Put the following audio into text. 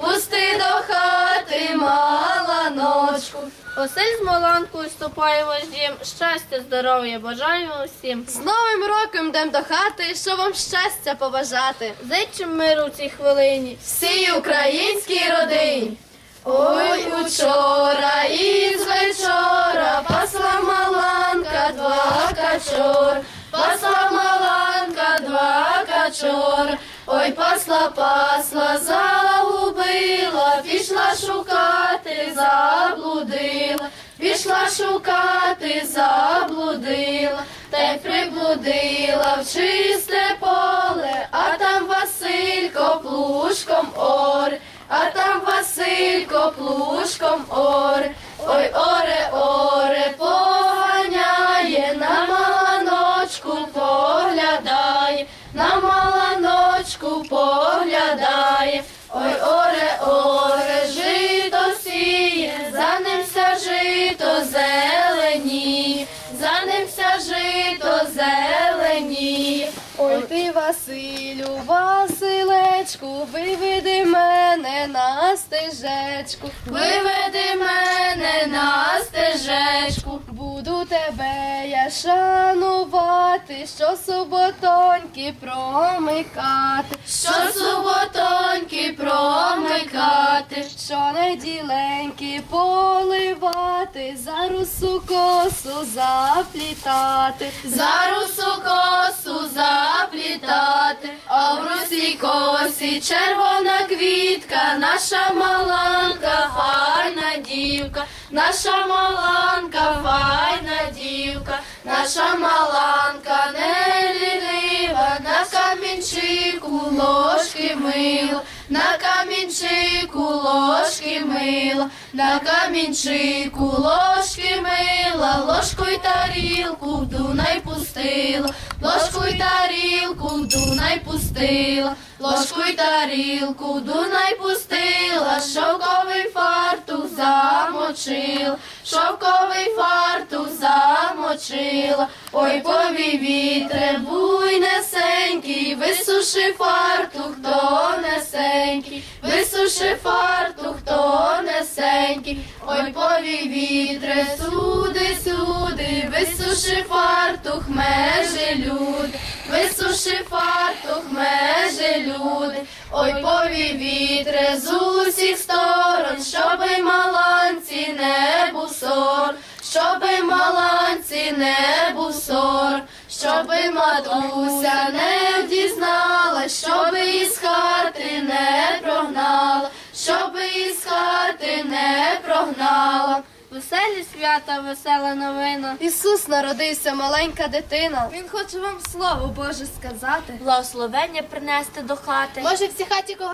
пусти до хати, мала ночку. Василь з Маланкою ступаємо з дім. Щастя, здоров'я бажаємо усім. З Новим роком йдем до хати, що вам щастя побажати. Зичим миру в цій хвилині. Всій українській родині. Ой, учора із вечора пасла маланка два качор, пасла маланка два качор, ой, пасла, пасла, загубила, пішла шукати, заблудила, пішла шукати, заблудила, та й приблудила в чисте поле, а там Василько плужком оре, а там Василько плужком оре, ой, оре, оре, поганяє, на маланочку поглядає, на маланочку поглядає, ой, оре, оре, жито сіє, за ним ся жито зеленіє, за ним ся жито зеленіє. Ой ти, Василю, Василечку, виведи мене на стежечку, виведи мене на стежечку, буду тебе я шанувати, що суботоньки промикати, що суботоньки промикати, що неділеньки поливати, за русу косу заплітати, за русу косу заплітати, а в русі косі червона квітка, наша маланка, файна дівка, наша маланка, файна дівка, наша маланка не лінива, на камінчику ложки мила, на камінчику ложки мила, на камінчику ложки мила, ложку й тарілку в Дунай пустила, ложку й тарілку в Дунай пустила, ложку й тарілку в Дунай пустила, шовковий фартух замочила, шовковий фартух замочила, ой повій вітре, буйнесенький, висуши фартух тонесенький, висуши фартух тонесенький, ой повій вітре, суди, суди, висуши фартух, межі люди, висуши фартух, межі люди, ой повій вітре з усіх сторон, щоби маланці не був сор, щоби маланці не був сор, щоби матуся не вдізнала, щоби із хати не прогнала, щоби із хати не прогнала. Веселі свята, весела новина. Ісус народився, маленька дитина. Він хоче вам слово Боже сказати. Благословення принести до хати. Може, всі хаті кого